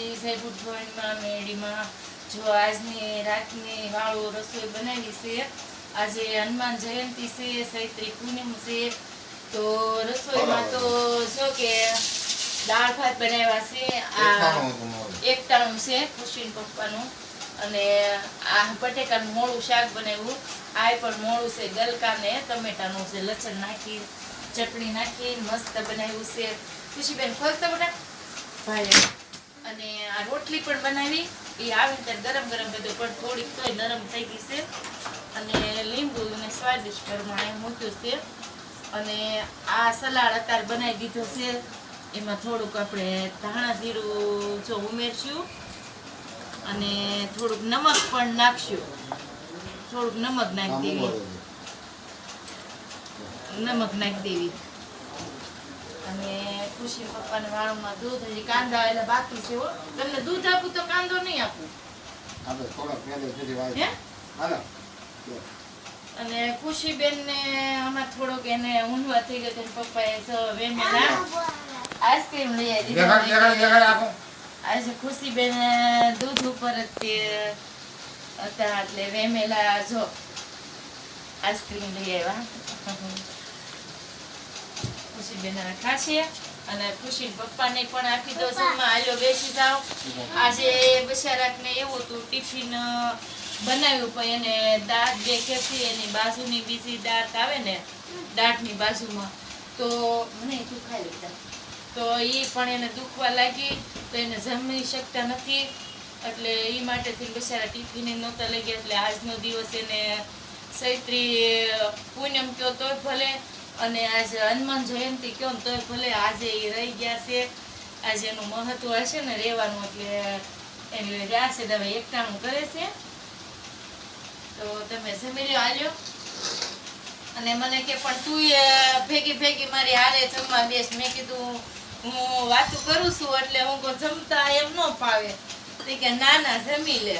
માતાજી જય ભગવાનમાં મેળીમાં જો આજની રાતની વાળું રસોઈ બનાવી છે. આજે હનુમાન જયંતિ છે ચૈત્રી પૂનમ છે. તો રસોઈમાં તો જો કે દાળ ભાત બનાવ્યા છે. આ એકટાણું છે ખુશીન પપ્પાનું. અને આ બટેકાનું મોળું શાક બનાવ્યું. આ પણ મોળું છે ગલકા ને ટમેટાનું છે. લસણ નાખી ચટણી નાખી મસ્ત બનાવ્યું છે. ખુશીબેન ફરતા બધા ભાઈ અને આ રોટલી પણ બનાવી. એ આવે ત્યારે ગરમ ગરમ બધું પણ થોડીક તોય નરમ થઈ ગઈ છે. અને લીંબુ અને સ્વાદિષ્ટ પ્રમાણે મૂક્યું છે. અને આ સલાડ અત્યારે બનાવી દીધો છે. એમાં થોડુંક આપણે ધાણા જીરું જો ઉમેરશું. અને થોડુંક નમક પણ નાખશું. થોડુંક નમક નાખી દેવી. નમક નાખી દેવી. અને ખુશી પપ્પાના વાળુમાં દૂધ હજી કાંદા એટલે બાકી છે હો. તમને દૂધ આપું તો કાંદો નહીં આપું. આપણે થોડાક પહેલે સુધી વાત. હે? હાલો. અને ખુશીબેન ને આમાં થોડોક એને ઊંધવા થઈ ગયો તો પપ્પાએ વેમેલા આઈસ્ક્રીમ લઈ આવી આજે ખુશીબેન દૂધ ઉપર જ તે હતા એટલે વેમેલા જો આઈસ્ક્રીમ લઈ આવ્યા. ખુશીબેન બેન ખાશે. અને ખુશી પપ્પાને પણ આપી દો જમવા આલ્યો બેસી જાઓ. આજે બશારાકને એવું હતું ટિફિન બનાવ્યું પણ એને દાંત જે ખેંચી એની બાજુની બીજી દાંત આવે ને દાંતની બાજુમાં. તો મને દુખાઈ લીધા તો એ પણ એને દુખવા લાગી તો એને જમી શકતા નથી. એટલે એ માટેથી બસારા ટિફિને નહોતા લઈ ગયા એટલે આજનો દિવસ એને સૈત્રી પૂનમ કયો તોય ભલે. અને આજે હનુમાન જયંતિ ને તોય ભલે આજે એ રહી ગયા છે. આજે એનું મહત્વ હશે ને રહેવાનું એટલે એને રહ્યા છે તમે એકટાણું કરે છે. તો તમે જમી લ્યો આલ્યો અને મને કે પણ તું ભેગી ભેગી મારી હારે જમવા બેસ. મેં કીધું હું વાતું કરું છું એટલે હું કહું જમતા એમ ન તો કે ના ના, જમી લે.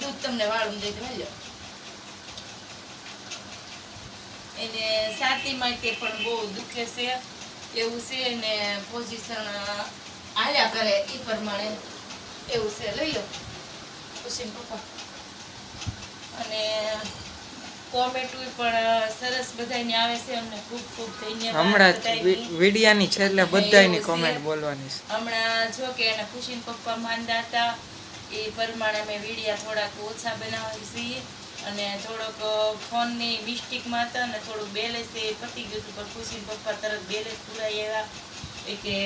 દૂધ તમને વાળું દઈ દઉં લ્યો એને સાતી માટે પણ બહુ દુખે છે એવું છે ને પોઝિશન હાલ્યા કરે એ પ્રમાણે એવું છે. લઈ લો. પછી પપ્પા. અને કોમેન્ટો પણ સરસ બધાની આવે છે. અમને ખૂબ ખૂબ ધન્યવાદ હમણાં વિડિયાની કોમેન્ટ બોલવાની છે. હમણાં જો કે એના ખુશીન પપ્પા માંદા હતા એ પ્રમાણે અમે વિડિયા થોડાક ઓછા બનાવી છીએ. અને થોડોક ફોનની મિસ્ટેકમાં હતા અને થોડું બેલેન્સ એ પતી ગયું હતું. પણ ખુશી પપ્પા તરત બેલેન્સ પૂરાઈ આવ્યા. એ કે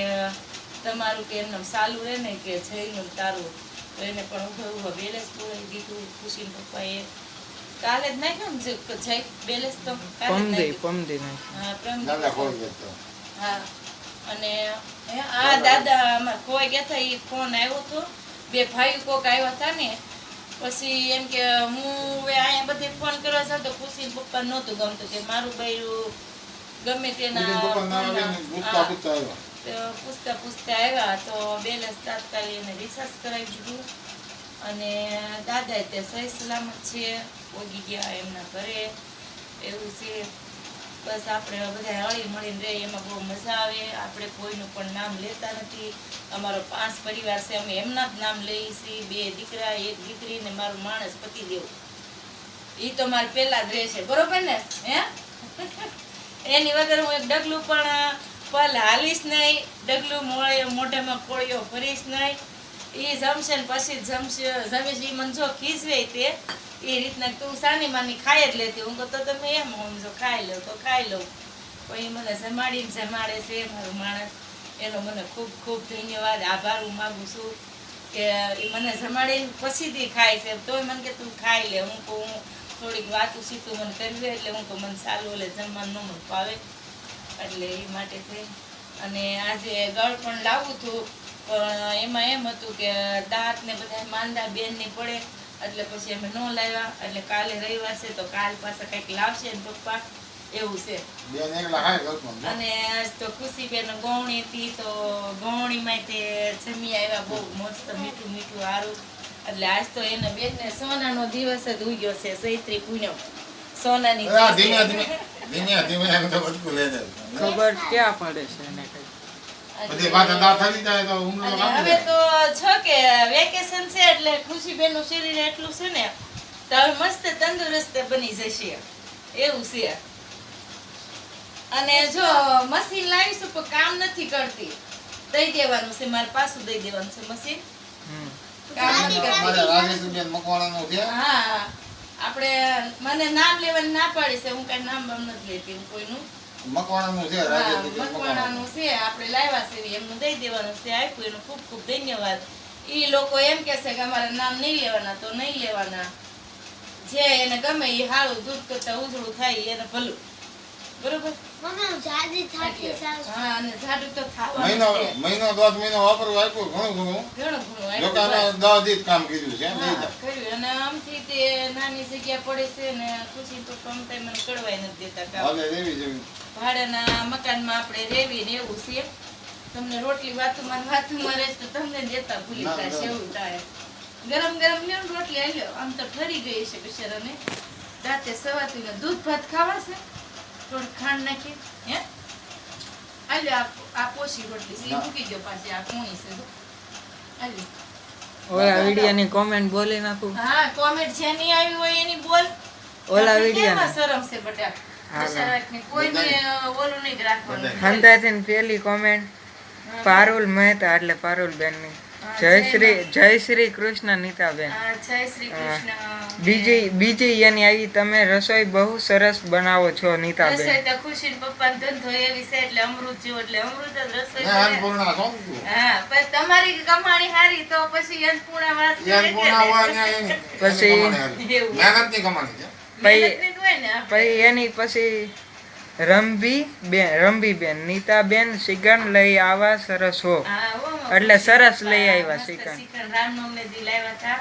તમારું કે એમને સારું રહે ને કે જઈનું તારું. તો એને પણ ઊભા ઊભા બેલેન્સ પૂરાઈ દીધું. ખુશી પપ્પાએ કાલે જ નાખ્યું ને જે જય બેલેન્સ તો કાલે હા હા અને આ દાદા અમાર કોઈ ગયા એ ઈ ફોન આવ્યો હતો બે ભાઈ કોક આવ્યા હતા ને પછી એમ કે હું હવે અહીંયા બધે ફોન કરવા જાઉં તો ખુશી પપ્પા નહોતું ગમતું કે મારું બૈરું ગમે તેના પૂછતા પૂછતા આવ્યા તો બેલેન્સ તાત્કાલિક એને રિચાર્જ કરાવી દીધું. અને દાદા તે સહી સલામત છે. ઓગી ગયા એમના ઘરે. એવું છે. બસ આપણે બધા હળી મળીને રહીએ, એમાં બહુ મજા આવે. આપણે કોઈનું પણ નામ લેતા નથી. અમારો પાંચ પરિવાર છે, અમે એમના જ નામ લઈએ છીએ. બે દીકરા, એક દીકરી ને મારું માણસ પતિ દેવું. એ તો મારે પહેલા જ રહેશે. બરોબર ને? હે? એની વગર હું એક ડગલું પણ, પલ હાલીશ નહીં. ડગલું મોળે, મોઢામાં કોળીઓ ભરીશ નહીં. એ જમશે ને પછી જમશે. જમીશ. એ મને ખીજવે તે એ રીતના તું સાની માની ખાઈ જ લેતી હું તો તમે એમ સમજો ખાઈ લો તો ખાઈ લઉં. પછી મને જમાડીને જમાડે છે મારો માણસ. એનો મને ખૂબ ખૂબ ધન્યવાદ, આભાર, હું માગું છું કે એ મને જમાડીને પછીથી ખાય છે. તોય મને કે તું ખાઈ લે. હું કહું, હું થોડીક વાતું સીતું મને કરવી એટલે હું કહું, મને સારું એટલે જમવાનું ન મને પાવે એટલે એ માટે થઈ. અને આજે ગળ પણ લાવું હતું પણ એમાં એમ હતું કે દાંત ને બધા માંદા બેનની પડે. એટલે પછી અમે ન લાવ્યા એટલે કાલે રવિવાર છે તો કાલ પાસે કંઈક લાવશે ને પપ્પા એવું છે. અને તો ખુશીબેન ગૌણી હતી તો ગૌણીમાં તે જમી આવ્યા બહુ મસ્ત મીઠું મીઠું સારું એટલે આજ તો એને બેનને સોનાનો દિવસ જ ઉગ્યો છે ચૈત્રી પૂનમ. સોનાની ખબર ક્યાં પડે છે એને કઈ બધી વાત અદા થઈ જાય તો ઊંઘ હવે તો છો કે વેકેશન છે એટલે ખુશીબેનનું શરીર એટલું છે ને તો હવે મસ્ત તંદુરસ્ત બની જશે. એવું છે. અને જો મશીન લાવીશું પણ કામ નથી કરતી. દઈ દેવાનું છે મારે પાછું દઈ દેવાનું છે મશીન. આપણે મને નામ લેવાનું ના પાડી છે હું કઈ નામ બામ નથી લેતી કોઈનું. મકવાણાનું છે મકવાણાનું છે આપણે લાવ્યા છે એમનું દઈ દેવાનું છે આપ્યું એનું ખૂબ ખૂબ ધન્યવાદ. ઈ લોકો એમ કહેશે કે અમારા નામ નહીં લેવાના તો નહીં લેવાના. જે એને ગમે એ હાળું દૂધ કરતા ઉજળું થાય એને ભલું. બરોબર? મહિનો દોઢ મહિનો વાપરવું આપ્યું ઘણું ઘણું. ઘણું ઘણું લોકો આપ્યું દસ દીધ કામ કર્યું છે એમ હા, નહીં કર્યું. અને આમથી તે નાની જગ્યા પડે છે ને ખુશી તો કમ થાય મને કડવાય નથી દેતા કામ. હાલે એવી જેવી. ભાડાના મકાનમાં આપણે રહેવી ને એવું છે. તમને રોટલી વાતુમાં વાતુમાં રહે તો તમને દેતા ભૂલી જશે થાય એવું થાય. ગરમ ગરમ લેવું ને રોટલી આલ્યો. આમ તો ઠરી ગઈ છે બિચારાને. રાતે સવારથી દૂધ ભાત ખાવા છે. થોડું ખાંડ નાખી હે? આલે આ આ રોટલી. છે મૂકી દો પાછી આ કોણી છે જો. આલ્યો. ઓલા વિડીયોની કોમેન્ટ બોલી નાખું. હા કોમેન્ટ જેની આવી હોય એની બોલ. ઓલા વિડિયા વિડીયોની. શરમ છે બટા? કોઈ ઓલું નહીં રાખવાનું. હંતાથી પેલી કોમેન્ટ પારુલ મહેતા એટલે પારુલ બેનની. જય શ્રી જય શ્રી કૃષ્ણ નીતાબેન. હા, જય શ્રી કૃષ્ણ. બીજી બીજી એની આવી તમે રસોઈ બહુ સરસ બનાવો છો નીતાબેન. રસોઈ તો ખુશી પપ્પા ધંધો એવી છે એટલે અમૃત જેવો એટલે અમૃત જ રસોઈ ને કરે. અન્નપૂર્ણા સોંપતું. હા પણ તમારી કમાણી હારી તો પછી અન્નપૂર્ણા ને. કમાણી છે. ને. પછી એની પછી રંભી બેન રંભી બેન નીતાબેન સિગન લઈ આવા સરસ હો. એટલે સરસ લઈ આવ્યા મસ્ત શ્રીખંડ. શ્રીખંડ રામનવમી દી લાવ્યા હતા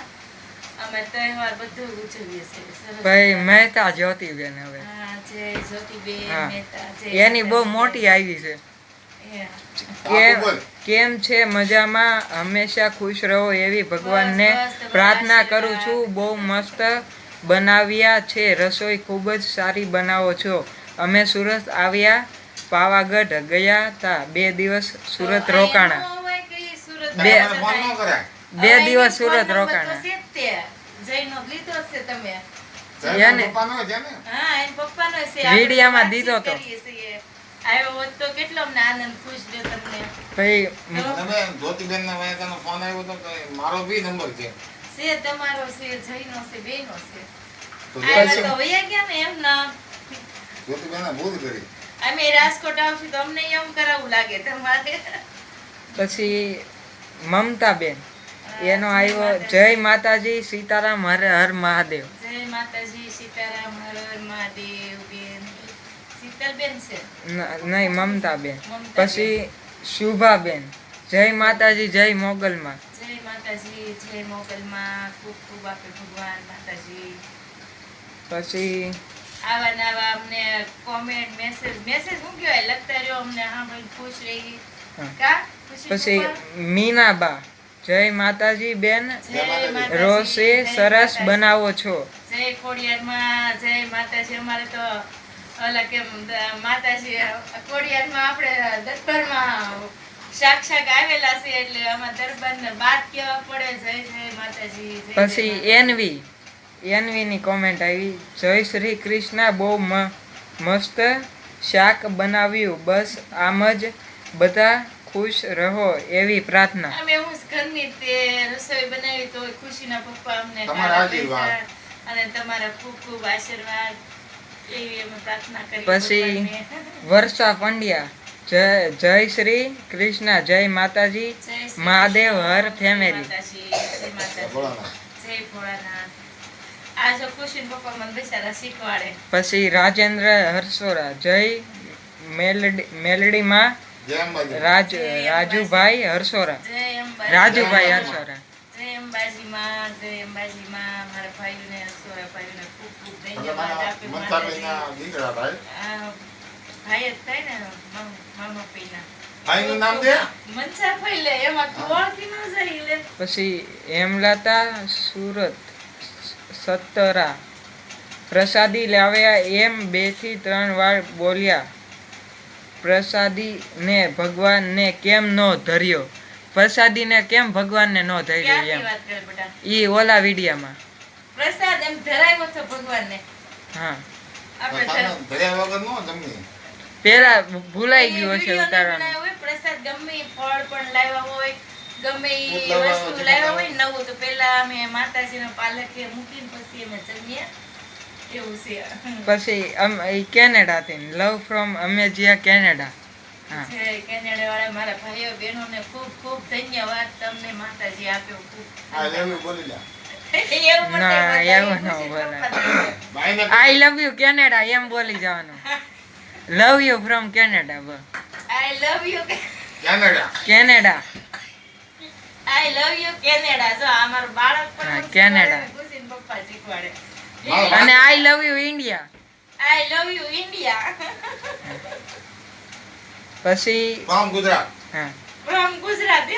અમે તહેવાર બધું ઉજવીએ છીએ. સરસ. ભાઈ મહેતા જ્યોતિબેન હવે. એની બહુ મોટી આવી છે. કેમ કેમ છે મજામાં? હંમેશા ખુશ રહો એવી ભગવાનને પ્રાર્થના કરું છું. બહુ મસ્ત બનાવ્યા છે. રસોઈ ખૂબ જ સારી બનાવો છો. અમે સુરત આવ્યા પાવાગઢ ગયા તા બે દિવસ સુરત રોકાણા. બે- હતા. બે દિવસ સુરત રોકાણા. છે જ તે. જયનો લીધો જ છે તમે. સાહેબના એને- પપ્પાનો છે ને? હા એન પપ્પાનો છે. વીડિયામાં દીધો તો. વાતચીત કરીએ છીએ. આવ્યો હોત તો કેટલો અમને આનંદ ખુશ રહ્યો તમને. ભાઈ તમે ફોન આવ્યો તો મારો બી નંબર છે. છે તમારો છે જયનો છે બેનો છે. તો આવ્યા તો વયા ગયા ને એમ ના જ્યોતિબેને ભૂલ કરી. અમે રાજકોટ આવશું તો અમને એમ કરાવું લાગે તમારે. પછી મમતાબેન એનો આવ્યો જય માતાજી સીતારામ હર હર મહાદેવ. જય માતાજી સીતારામ હર હર મહાદેવ બેન. શીતલબેન છે? ન- નહીં મમતાબેન. મમતાબેન. પછી શુભાબેન. જય માતાજી જય મોગલમાં. જય માતાજી જય મોગલમાં. ખૂબ ખૂબ આપે ભગવાન માતાજી. પછી આવા નવા અમને કોમેન્ટ મેસેજ મેસેજ શું કહેવાય? લખતા રહ્યો અમને. સાંભળીને ખુશ રહી. કા? પછી મીનાબા જય માતાજી બેન. રોષે સરસ બનાવો છો. જય ખોડિયારમાં જય માતાજી. અમારે તો ઓલા કેમ માતાજી ખોડિયારમાં આપણે દરબારમાં સાક્ષાત આવેલા છે એટલે આમાં દરબારને બાદ કેવા પડે. જય જય માતાજી પછી એનવી. એનવીની કોમેન્ટ આવી. જય શ્રી કૃષ્ણ બહુ મસ્ત શાક બનાવ્યું. બસ આમ જ બધા ખુશ રહો એવી પ્રાર્થના. અમે હું ઘરની તે રસોઈ બનાવી તો ખુશીના પપ્પા અમને તમારા આશીર્વાદ. અને તમારા ખૂબ ખૂબ આશીર્વાદ એવી અમે પ્રાર્થના કરી પછી વર્ષા પંડ્યા. જય જય શ્રી કૃષ્ણ જય માતાજી. મહાદેવ હર ફેમિલી. જય ભોળાનાથ. જય ભોળાનાથ. પછી રાજેન્દ્ર હર્ષોરા જય મેલડી મેલડીમાં રાજ રાજુભાઈ હર્ષોરા રાજુભાઈ હર્ષોરા જય અંબાજીમાં જય અંબાજીમાં મારા ભાઈઓને અસોરા ભાઈઓને ખૂબ ખૂબ ધન્યવાદ આપે મમતાબેનના માતાજી. દીકરા ભાઈ? જ થાય ને મામા- મામા પૈના ભાઈનું નામ દે? મનસા ભાઈ લે એમાં તું ઓળખી ન જાય લે. પછી હેમલતા સુરત. સત્તરા. પ્રસાદી લાવ્યા એમ બેથી ત્રણ વાર બોલ્યા. પ્રસાદી ને ભગવાનને કેમ નો ધર્યો? પ્રસાદીને કેમ ભગવાનને ન ધર્યો એમ? વાત ઈ ઓલા વિડીયામાં. પ્રસાદ એમ ધરાયો તો ભગવાનને. હા. પેલા ભૂલાઈ ગયું હશે ઉતારવાનું પ્રસાદ ગમે ફળ પણ લાવ્યા હોય ગમે એ વસ્તુ લાવ્યા હોય ને નવું તો પેલા અમે માતાજીના પાલખે મૂકીને પછી અમે જમીએ. એવું છે. પછી અમ ઈ કેનેડાથી લવ ફ્રોમ અમેજિયા કેનેડા. કેનેડા વાળા મારા ભાઈઓ બહેનોને ખૂબ ખૂબ ધન્યવાદ તમને માતાજી આપ્યો ખૂબ. બોલી લ્યા. ના, એવું ન બતાવી બોલાય. ખુશી ભાઈને આઈ લવ યુ કેનેડા એમ બોલી જવાનું. લવ યુ ફ્રોમ કેનેડા બ I love you Canada. Canada. I love you Canada જો આ મારું બાળક પણ કેનેડા. પપ્પા શીખવાડે. અને I love you India I love you India પછી ફ્રોમ ગુજરાત હા. ફ્રોમ ગુજરાત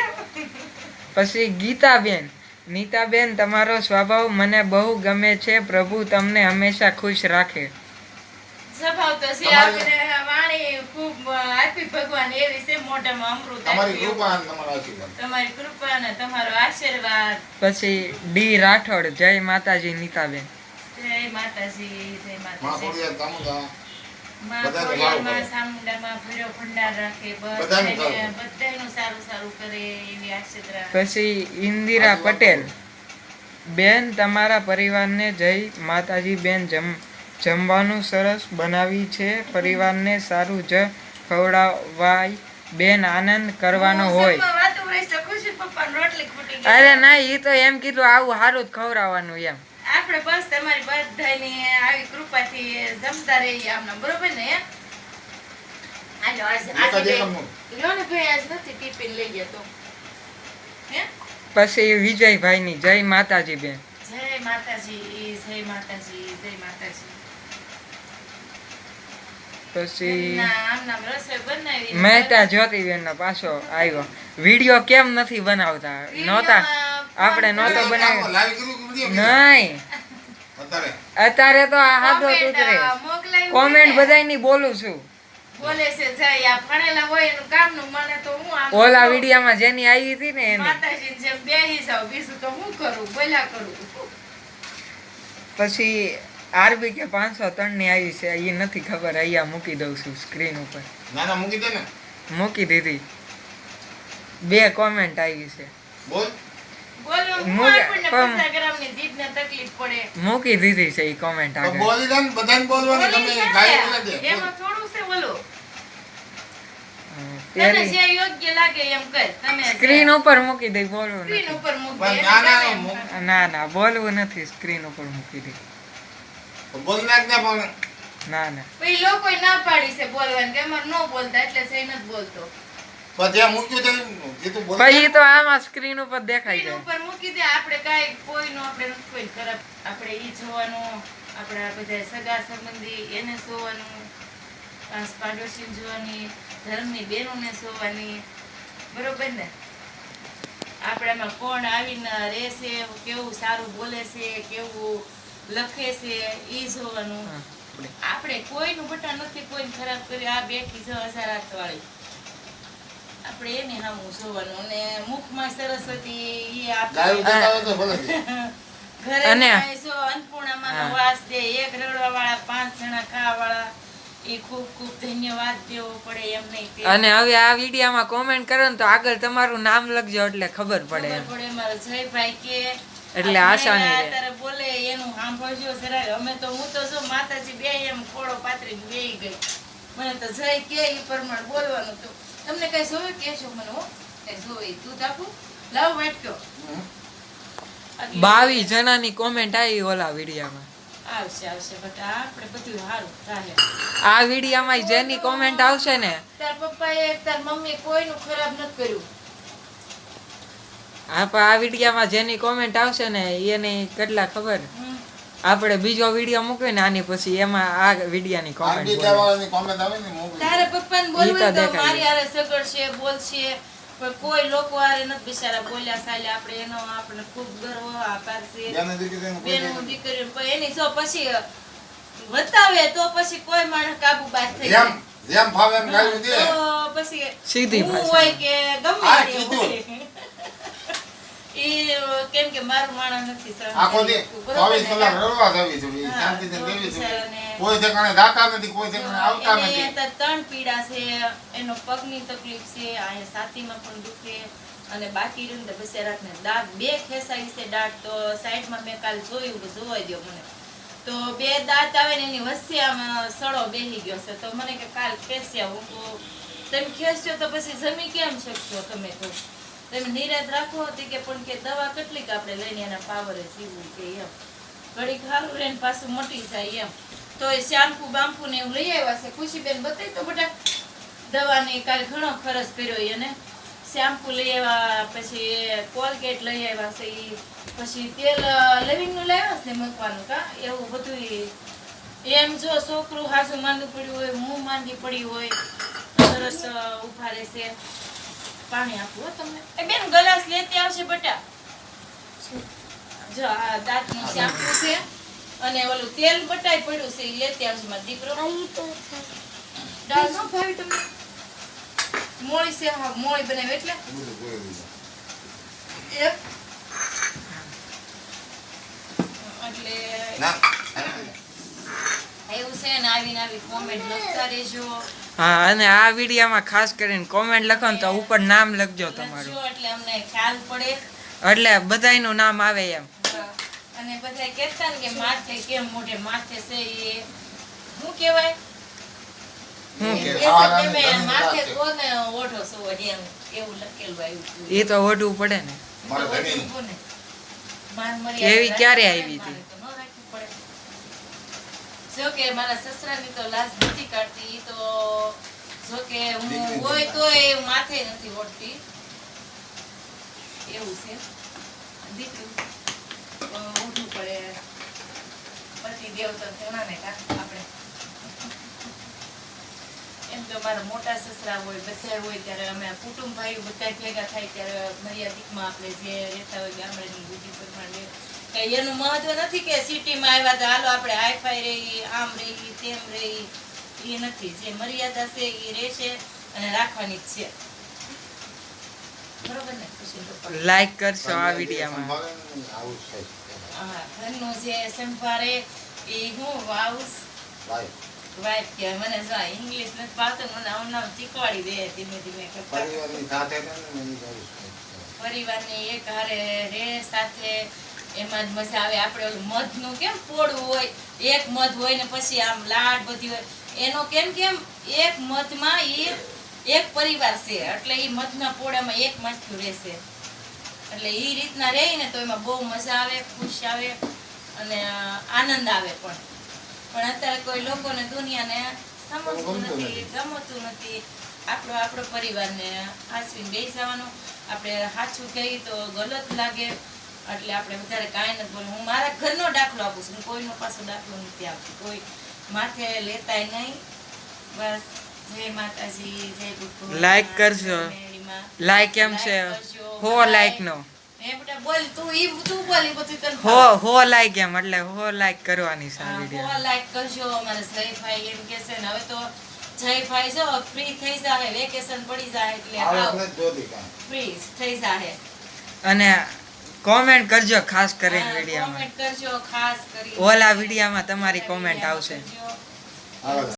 પછી ગીતાબેન. નીતાબેન તમારો સ્વભાવ મને બહુ ગમે છે. પ્રભુ તમને હંમેશા ખુશ રાખે. સ્વભાવ તો છે તમારી- વાણી ખૂબ આપી ભગવાન એવી છે મોઢામાં અમૃત તમારી કૃપા અને તમારો આશીર્વાદ. તમારી કૃપા અને તમારો આશીર્વાદ. પછી ડી રાઠોડ જય માતાજી નીતાબેન. જય માતાજી જય પછી ઇન્દિરા પટેલ. બેન તમારા પરિવારને જય માતાજી બેન જમ જમવાનું સરસ બનાવી છે. પરિવારને સારું જ ખવડાવાય. બેન આનંદ કરવાનો હોય. અરે ના એ તો એમ કીધું આવું સારું જ ખવડાવવાનું એમ. આપણે બસ તમારી બધાની આવી કૃપાથી જમતા રહીએ આમના બરોબર ને? હે? હાલો, આજ- આજે લ્યો ને ભાઈ આજ નથી ટિફિન લઈ ગયા તો. હે? પછી વિજયભાઈની જય માતાજી બેન. જય માતાજી જય માતાજી જય માતાજી. પછી મહેતા જ્યોતિબેનનો પાછો આવ્યો. વીડિયો કેમ નથી બનાવતા? નહોતા. આપણે નહોતો બનાવ્યો. નહીં. અત્યારે? તો આ હાથો ઉતરે કોમેન્ટ બધાયની બોલું છું. બોલે છે જય આ ભણેલા હોય એનું કામનું મને તો હું આમ ઓલા. વિડીયામાં જેની આવી હતી ને એની. માતાજીની જેમ બેહી જાઉં બીજું તો હું કરું? બોલ્યા કરું. પછી આરબી કે પાંચસો ત્રણની આવી છે એ નથી ખબર અહીંયા મૂકી દઉં છું સ્ક્રીન ઉપર. નાના મૂકી દે ને. મૂકી દીધી. બે કોમેન્ટ આવી છે. બોલ. મુકે- દીધી છે એ કોમેન્ટ આગળ. બોલી દે બધાને બોલવાનું તમે ગાય દે. એમાં થોડું છે બોલો. હમ, પેલી જે યોગ્ય લાગે એમ કર તમે સ્ક્રીન ઉપર મૂકી દઈ બોલવું. ના, ના. ના ના બોલવું નથી સ્ક્રીન ઉપર મૂકી દઈ બોલ નાખ ને પણ. ના ના. પછી લોકોએ ના પાડી છે બોલવાની કે અમારે ન બોલતા એટલે છે નથી બોલતો. પણ જ્યાં મૂક્યું છે જે તું બોલ પછી તો આમાં સ્ક્રીન ઉપર દેખાય જાય ઉપર મૂકી દે આપણે કાંઈ કોઈનું આપણે કોઈ ખરાબ આપણે ઈ જોવાનું આપણા બધા સગા સંબંધી એને જોવાનું પાસ પાડોશીને જોવાની ધર્મની બહેનોને જોવાની. બરોબર ને? આપણામાં કોણ આવીને રહેશે કેવું સારું બોલે છે કેવું લખે છે એ જોવાનું. આપણે. કોઈનું બટન નથી કોઈને ખરાબ કર્યું આ બેઠી છે અસારાત વાળી આપણે એને સામું જોવાનું અને મુખમાં સરસ્વતી એ આપણે. ઘરે અને- જાય છો અન્નપૂર્ણામાંનો હા. વાસ દે એક રડવા વાળા પાંચ જણા ખાવા વાળા એ ખૂબ ખૂબ ધન્યવાદ દેવો પડે એમ નહીં અને હવે આ વિડીયામાં કોમેન્ટ કરો ને તો આગળ તમારું નામ લખજો એટલે ખબર પડે જયભાઈ કે એટલે આ આસાની રહે. અત્યારે બોલે એનું સાંભળજો જરાક અમે તો હું તો જો માતાજી બે એમ ખોળો પાથરીને બેહી ગઈ. મને તો જય કે એ પ્રમાણે બોલવાનું તો તમને કઈ જોયું? કેશો મને હો. કઈ જોઈ દૂધ આપું? લાવ વાટક્યો. બાવીસ જણાની કોમેન્ટ આવી ઓલા વિડીયામાં. આવશે આવશે બટ આપણે બધું સારું ચાલે. આ વિડીયામાં જેની કોમેન્ટ આવશે ને તાર પપ્પાએ તાર મમ્મી કોઈનું ખરાબ નથી કર્યું. આપ આ વિડીયામાં જેની કોમેન્ટ આવશે ને એની કેટલા ખબર. આપણે બીજો વીડિયો મૂકીએ ને આની પછી એમાં આ વિડીયાની કોમેન્ટ આવે ને તારે પપ્પાને બોલવું તો. મારી હારે સગડશે બોલશે પણ કોઈ લોકો હારે નથી બિચારા બોલ્યા આપણે એનો આપણે ખૂબ ગર્વ આભાર છે. બેને દીકરીને બેનું દે. પણ એની જો પછી બતાવે તો પછી કોઈ માણસ કાબુ બાદ થઈ જાય. જેમ ફાવે એમ ગાયું દે. તો પછી સીધી હોય કે ગમે તે કીધું. કેમ કે મારું માણસ નથી સહન આખો દી કરી શકતું. બરોબર ચોવીસ કલાક રડવા જવી જોઈએ હા, શાંતિથી જોઈએ કોઈ ઠેકાણે જાતા નથી કોઈ ઠેકાણે આવતા નથી ત્રણ પીડા છે એનો પગની તકલીફ છે અહીંયા છાતીમાં પણ દુખે અને બાકી રહ્યું દાંત બે ખેસાઈ છે દાંત તો સાઈડમાં મેં કાલ જોયું કે જોવાઈ દ્યો મને તો બે દાંત આવે ને એની વચ્ચે આમાં સડો બેહી ગયો છે તો મને કે કાલ ખેસ્યા હું તો તમે ખેસ્યો તો પછી જમી કેમ શકશો તમે તો તમે નિરાત રાખો હતી કે પણ કે દવા કેટલીક આપણે લઈને એના પાવરે જીવવું કે એમ. ઘડીક સારું રહે ને પાછું મટી જાય એમ. તો એ શેમ્પુ બામ્પુ ને એવું લઈ આવ્યા છે. ખુશીબેન બતાવી તો બધા દવાની કાલે ઘણો ખર્ચ કર્યો એને. શેમ્પુ લઈ આવ્યા, પછી કોલગેટ લઈ આવ્યા છે એ પછી તેલ લવિંગનું લાવ્યા છે મૂકવાનું કા? એવું બધું એમ જો છોકરું હાસું માંદું પડ્યું હોય, હું માંદી પડી હોય સરસ ઊભા રહેશે. પાણી આપું હો તમને. એ બેન ગલાસ લેતી આવશે બટા. જો આ દાંતનું શેમ્પુ છે. અને ઓલું તેલ બટાઈ પડ્યું છે એ લેતી આવશે મારો દીકરો. અહીં તો છે. દાળ ન ભાવી તમને? મોળી છે હા મોળી બનાવી એટલે. એટલે ના. એવું છે ને આવીને આવી કોમેન્ટ લખતા રહેજો. હા અને આ વિડીયોમાં ખાસ કરીને કોમેન્ટ લખો ને તો ઉપર નામ લખજો તમારું. એટલે અમને ખ્યાલ પડે. એટલે બધાયનું નામ આવે એમ. અને બધા કહેતા ને કે માથે કેમ મોઢે માથે છે એ. શું કહેવાય? તો ઓઢવું પડે ને. એવી ક્યારે આવી હતી? મારે તો ન રાખવી પડે. જો કે મારા સસરાની તો લાશ નથી કાઢતી તો જો કે હું હોય તો એ માથે નથી ઓળતી એવું છે. દીકરું ઉઠવું પડે. પતિ દેવ તો ઘણાને કા આપણે. એમ તો મારા મોટા સસરા હોય બધા હોય ત્યારે અમે કુટુંબ ભાઈઓ બધા ભેગા થાય ત્યારે મર્યાદિકમાં આપણે જે રહેતા હોય ગામડાની બુદ્ધિ પ્રમાણે એનું મહત્વ નથી કે સિટીમાં આવ્યા તો હાલો આપણે હાઈફાઈ રહી આમ રહી તેમ રહી એ નથી જે મર્યાદા છે એ રહેશે અને રાખવાની જ છે? લાઈક કરશો આ વિડીયોમાં. હા ઘરનું જે સંભારે એ હું વાઉસ વાઇફ કહેવાય મને જો ઇંગ્લિશ નથી ફાવતું મને આમ નામ શીખવાડી દે ધીમે ધીમે પરિવારની સાથે. પરિવારની એક હારે રે સાથે એમાં જ મજા આવે. આપણે ઓલું મધનું કેમ પોળું હોય એક મધ હોય ને પછી આમ લાડ બધી હોય. એનો કેમ કેમ એક મધમાં એ એક પરિવાર છે. એટલે એ મધના પોળામાં એક માથું રહેશે. એટલે એ રીતના રહે ને તો એમાં બહુ મજા આવે ખુશ આવે અને આનંદ આવે પણ. પણ અત્યારે કોઈ લોકોને દુનિયાને સમજતું નથી નથી. ગમતું નથી. આપણો આપણો પરિવારને હાચવીને બેસી જવાનું. આપણે સાચું કહીએ તો ગલત લાગે. એટલે આપણે વધારે કાંઈ નથી બોલવું. હું મારા ઘરનો દાખલો આપું છું. હું કોઈનો પાછો દાખલો નથી આપતી. કોઈ માથે લેતાય નહીં. બસ. જય માતાજી જય ગુરુ લાઈક કરજો. લાઈક એમ છે. હો લાઈક નો બોલ તું ઈ તું બોલ ઈ બધું તને હો હો લાઈક એમ. એટલે હો લાઈક કરવાની છે આ હા, લાઈક કરજો. અમારા જયભાઈ એમ કે છે ને હવે તો જયભાઈ જો ફ્રી થઈ જાય વેકેશન પડી જાય એટલે આવ. ફ્રી થઈ જાય અને કોમેન્ટ કરજો ખાસ કરીને વિડીયોમાં. કોમેન્ટ કરજો ખાસ કરી ઓલા વિડીયોમાં તમારી કોમેન્ટ આવશે.